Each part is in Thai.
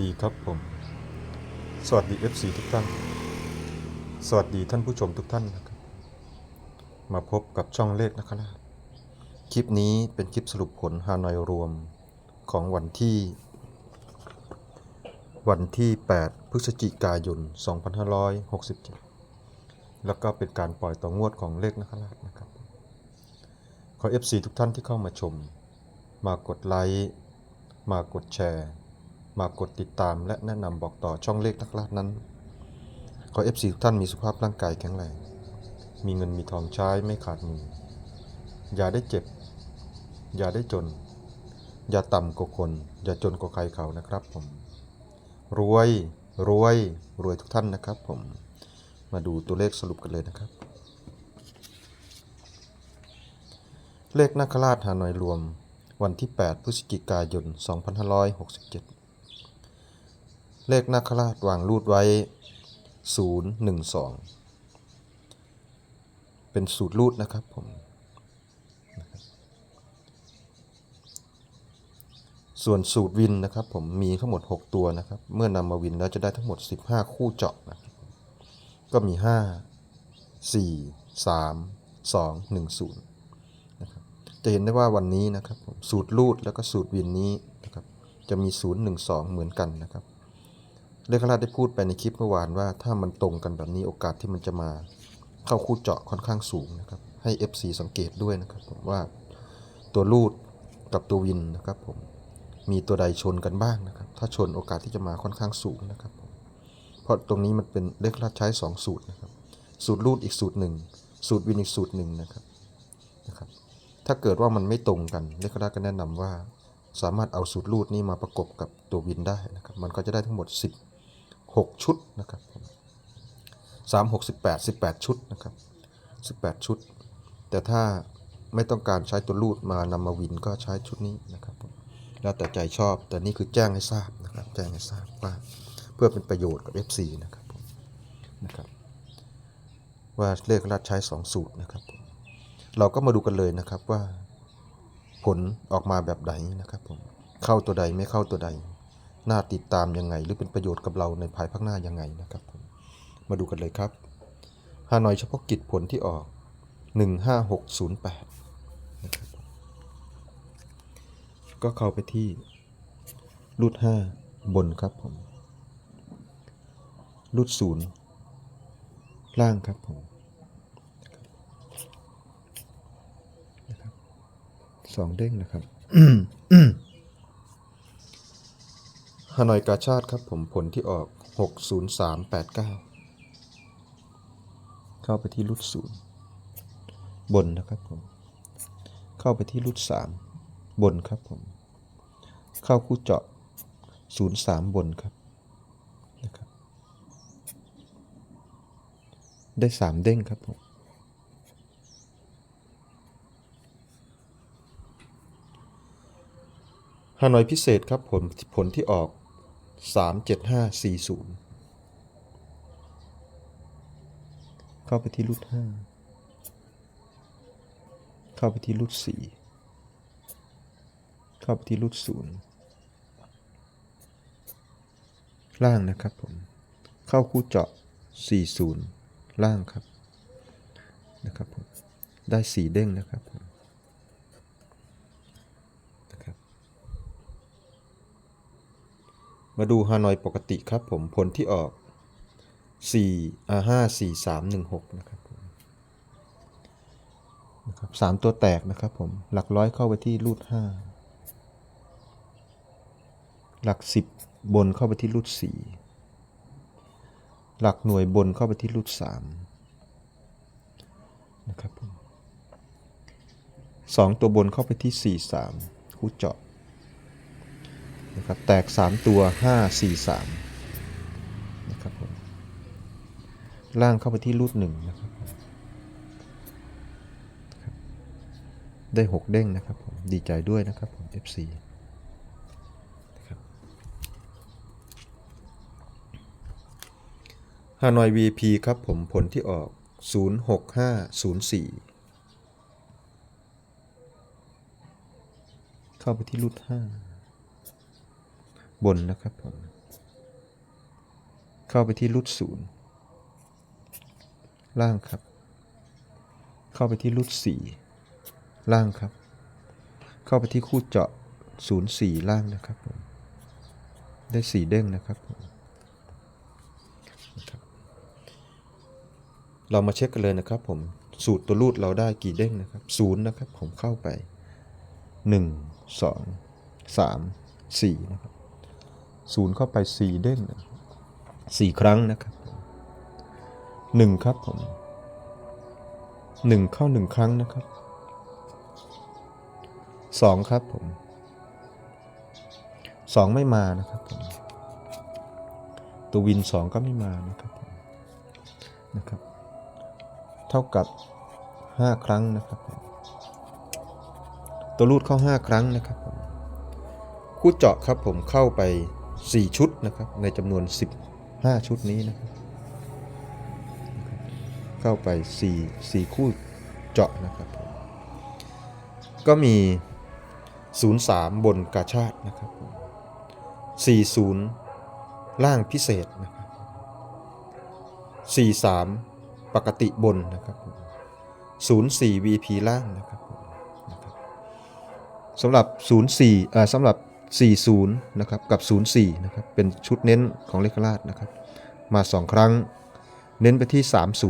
ดีครับผม สวัสดี FC ทุกท่าน สวัสดีท่านผู้ชมทุกท่านนะครับ มาพบกับช่องเลขนะครับคลิปนี้เป็นคลิปสรุปผลฮานอยรวมของวันที่ วันที่ 8 พฤศจิกายน 2567 แล้วก็เป็นการปล่อยต่องวดของเลขนักราชนะครับ ขอ FC ทุกท่านที่เข้ามาชม มากดไลค์ มากดแชร์ มากดติดตามและแนะนำบอกต่อช่องเลขนักล่านั้น ขอ FC ทุกท่านมีสุขภาพร่างกายแข็งแรง มีเงินมีทองใช้ไม่ขาดมือ อย่าได้เจ็บ อย่าได้จน อย่าต่ำกว่าคน อย่าจนกว่าใครเขานะครับผม รวย รวย รวยทุกท่านนะครับผม มาดูตัวเลขสรุปกันเลยนะครับ เลขนาคราชหาหน่อยรวมวันที่ 8 พฤศจิกายน 2567 เลขนาคราชวางรูดไว้ 012 เป็นสูตรรูดนะครับผมส่วนสูตรวินนะครับผมมีทั้งหมด 6 ตัวนะครับ เมื่อนำมาวินแล้วจะได้ทั้งหมด 15 คู่เจาะนะครับก็มี 5 4 3 2 1 0นะครับจะเห็นได้ว่าวันนี้นะครับผมสูตรรูดแล้วก็สูตรวินนี้นะครับจะมี 0 1 2 เหมือนกันนะครับ เลขราชได้พูดไปในคลิปเมื่อวานว่า ถ้ามันตรงกันแบบนี้โอกาสที่มันจะมาเข้าคู่เจาะค่อนข้างสูงนะครับ ให้ FC สังเกตด้วยนะครับผมว่าตัวรูดกับตัววินนะครับผมมีตัวใดชนกันบ้างนะครับ ถ้าชนโอกาสที่จะมาค่อนข้างสูงนะครับเพราะตรงนี้มันเป็นเลขราชใช้ 2 สูตรนะครับ สูตรรูดอีกสูตรหนึ่งสูตรวินอีกสูตรหนึ่งนะครับนะครับ ถ้าเกิดว่ามันไม่ตรงกันเลขราชก็แนะนำว่า สามารถเอาสูตรรูดนี้มาประกบกับตัววินได้นะครับ มันก็จะได้ทั้งหมด 6 ชุดนะครับสามหกสิบแปดสิบแปดชุดนะครับสิบแปดชุด แต่ถ้าไม่ต้องการใช้ตัวรูดมานำมาวินก็ใช้ชุดนี้นะครับแล้วแต่ใจชอบแต่นี่คือแจ้งให้ทราบนะครับ แจ้งให้ทราบว่าเพื่อเป็นประโยชน์กับ FC นะครับนะครับว่าเลขรัดใช้ 2 สูตรนะครับ เราก็มาดูกันเลยนะครับว่า ผลออกมาแบบไหนนะครับผมเข้าตัวใดไม่เข้าตัวใด น่าติดตามยังไง หรือเป็นประโยชน์กับเราในภายภาคหน้ายังไงนะครับผมมาดูกันเลยครับฮานอยเฉพาะกิจผลที่ออก 15608นะครับก็เข้าไปที่รูด5บนครับผมรูด0ล่างครับผมสองเด้งนะครับ ฮานอยกาชาติครับผมผลที่ออก 60389 เข้าไปที่รูดศูนย์บนนะครับผม เข้าไปที่รูดสามบนครับผม เข้าคู่เจาะศูนย์สามบนครับนะครับ ได้สามเด้งครับผมฮานอยพิเศษครับผลผลที่ออก 37540 เข้าไปที่รูดห้าเข้าไปที่รูดสี่เข้าไปที่รูดศูนย์ล่างนะครับผม เข้าคู่เจาะ 40 ล่างครับ นะครับผม ได้สีเด้งนะครับผม นะครับ มาดูฮานอยปกติครับผมผลที่ออก4 5 4 3 1 6 นะครับนะครับสามตัวแตกนะครับผม หลักร้อยเข้าไปที่รูด5หลัก10บนเข้าไปที่รูด4หลักหน่วยบนเข้าไปที่รูด3นะครับผมสองตัวบนเข้าไปที่4 3คู่เจาะ นะครับแตก 3 ตัว 5 4 3นะครับผมล่างเข้าไปที่รูดหนึ่งนะครับได้ 6 เด้งนะครับผมดีใจด้วยนะครับผม FC ฮานอย VP ครับผมผลที่ออก 06504 เข้าไปที่รูด5 บนนะครับผม เข้าไปที่รูทศูนย์ล่างครับ เข้าไปที่รูทสี่ล่างครับ เข้าไปที่คู่เจาะศูนย์สี่ล่างนะครับผม ได้สี่เด้งนะครับผมเรามาเช็คกันเลยนะครับผม สูตรตัวรูดเราได้กี่เด้งนะครับศูนย์นะครับผมเข้าไปหนึ่งสองสามสี่นะครับ ศูนย์เข้าไปสี่เด้งนะครับสี่ครั้งนะครับหนึ่งครับผมหนึ่งเข้าหนึ่งครั้งนะครับสองครับผมสองไม่มานะครับผมตัววินสองก็ไม่มานะครับผมนะครับ เท่ากับ5ครั้งนะครับผมตัวรูดเข้า5ครั้งนะครับผมคู่เจาะครับผมเข้าไป 4 ชุดนะครับ ในจำนวน 15 ชุดนี้นะครับเข้าไป 4 4 คู่เจาะนะครับ ก็มี 03 บนกาชาตินะครับ40 ล่างพิเศษนะครับ43 ปกติบนนะครับ04 VP ล่างนะครับผมนะครับสำหรับ 04อ่าสำหรับ 40นะครับกับ 04นะครับเป็นชุดเน้นของเลขราชนะครับมา 2 ครั้งเน้นไปที่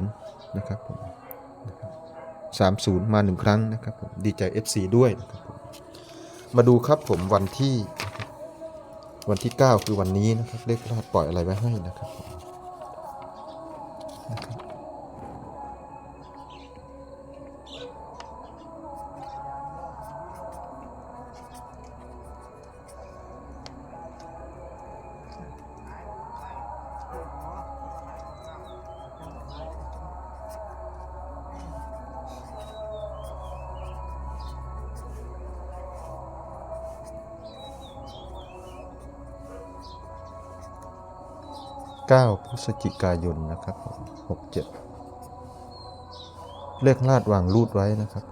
30นะครับผมนะครับ30 มา 1 ครั้งนะครับผมดีใจ FC ด้วยนะครับผมมาดูครับผมวันที่วันที่ 9 คือวันนี้นะครับเลขราชปล่อยอะไรไว้ให้นะครับผม 9 พฤศจิกายนนะครับผม67เลขลาดวางรูดไว้นะครับ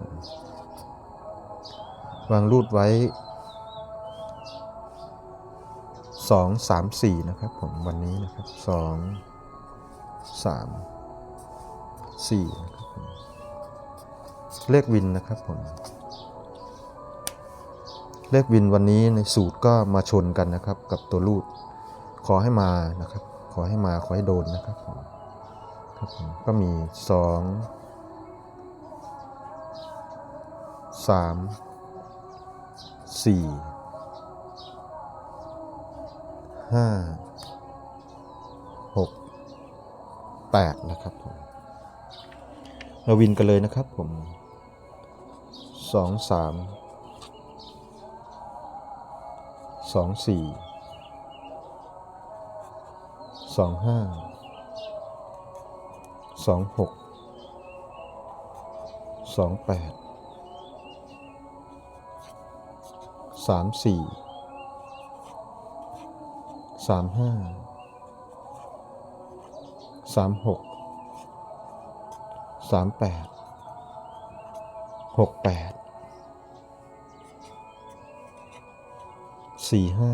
วางรูดไว้ 2 3 4 นะครับผมวันนี้นะครับ 2 3 4นะครับผมเลขวินนะครับผมเลขวินวันนี้ในสูตรก็มาชนกันนะครับกับตัวรูดขอให้มานะครับ ขอให้มาขอให้โดนนะครับผมครับผมก็มีสองสามสี่ห้าหกแปดนะครับผมเราวินกันเลยนะครับผมสองสามสองสี่ สองห้าสองหกสองแปดสามสี่สามห้าสามหกสามแปดหกแปดสี่ห้า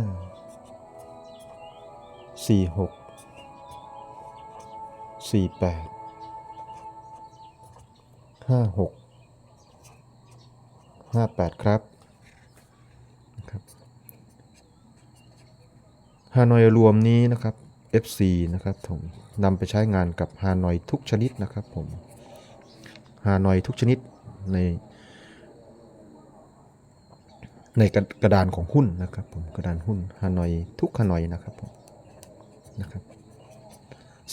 สี่หก สี่แปดห้าหกห้าแปดครับนะครับฮานอยรวมนี้นะครับ FC นะครับผมนำไปใช้งานกับฮานอยทุกชนิดนะครับผมฮานอยทุกชนิดใน ในกระกระดานของหุ้นนะครับผมกระดานหุ้นฮานอยทุกฮานอยนะครับผมนะครับ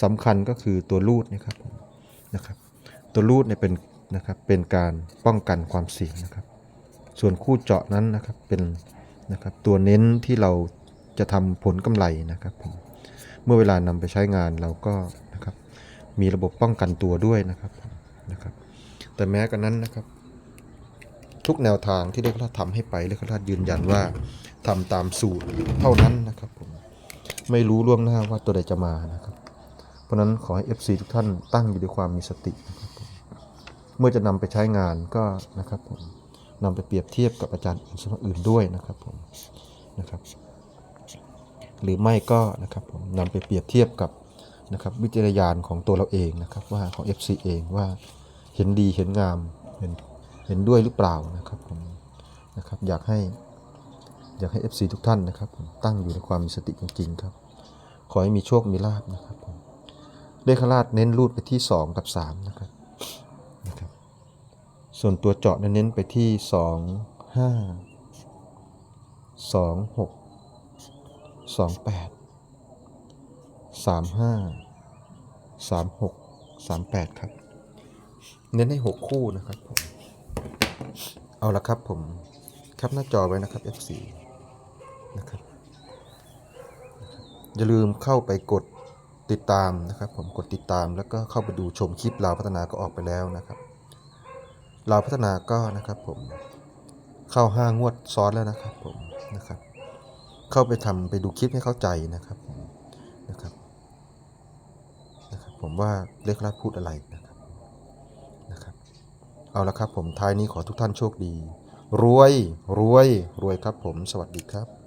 สำคัญก็คือตัวรูดนะครับนะครับ ตัวรูดเนี่ยเป็นนะครับเป็นการป้องกันความเสี่ยงนะครับ ส่วนคู่เจาะนั้นนะครับเป็นนะครับตัวเน้นที่เราจะทำผลกำไรนะครับผมเมื่อเวลานำไปใช้งานเราก็นะครับมีระบบป้องกันตัวด้วยนะครับนะครับ แต่แม้กระนั้นนะครับ ทุกแนวทางที่เลขราชทำให้ไปเลขราชยืนยันว่าทำตามสูตรเท่านั้นนะครับผมไม่รู้ล่วงหน้าว่าตัวใดจะมานะครับ ราะนั้นขอให้ FC ทุกท่านตั้งอยู่ด้วยความมีสตินะครับผมเมื่อจะนำไปใช้งานก็นะครับผมนำไปเปรียบเทียบกับอาจารย์อื่นสำนักอื่นด้วยนะครับผมนะครับหรือไม่ก็นะครับผมนำไปเปรียบเทียบกับนะครับวิจารณญาณของตัวเราเองนะครับว่าของ FC เองว่าเห็นดีเห็นงามเห็นเห็นด้วยหรือเปล่านะครับผมนะครับอยากให้อยากให้ FC ทุกท่านนะครับตั้งอยู่ในความมีสติจริงๆครับ ขอให้มีโชคมีลาบนะครับผม เลขราชเน้นรูดไปที่ 2 กับ3นะครับนะครับ ส่วนตัวเจาะเน้นไปที่ 2 5 2 6 2 8 3 5 3 6 3 8 ครับ เน้นให้ 6 คู่นะครับผมเอาละครับผมครับหน้าจอไว้นะครับ F4 นะครับอย่าลืมเข้าไปกด ติดตามนะครับ ผมกดติดตามแล้วก็เข้าไปดูชมคลิปลาวพัฒนาก็ออกไปแล้วนะครับลาวพัฒนาก็นะครับผมเข้าห้างวดซ้อนแล้วนะครับผมนะครับ เข้าไปทำไปดูคลิปให้เข้าใจนะครับผมนะครับนะครับผมว่าเลขลัดพูดอะไรนะครับนะครับ เอาละครับผมท้ายนี้ขอทุกท่านโชคดี รวยรวยรวยครับผมสวัสดีครับ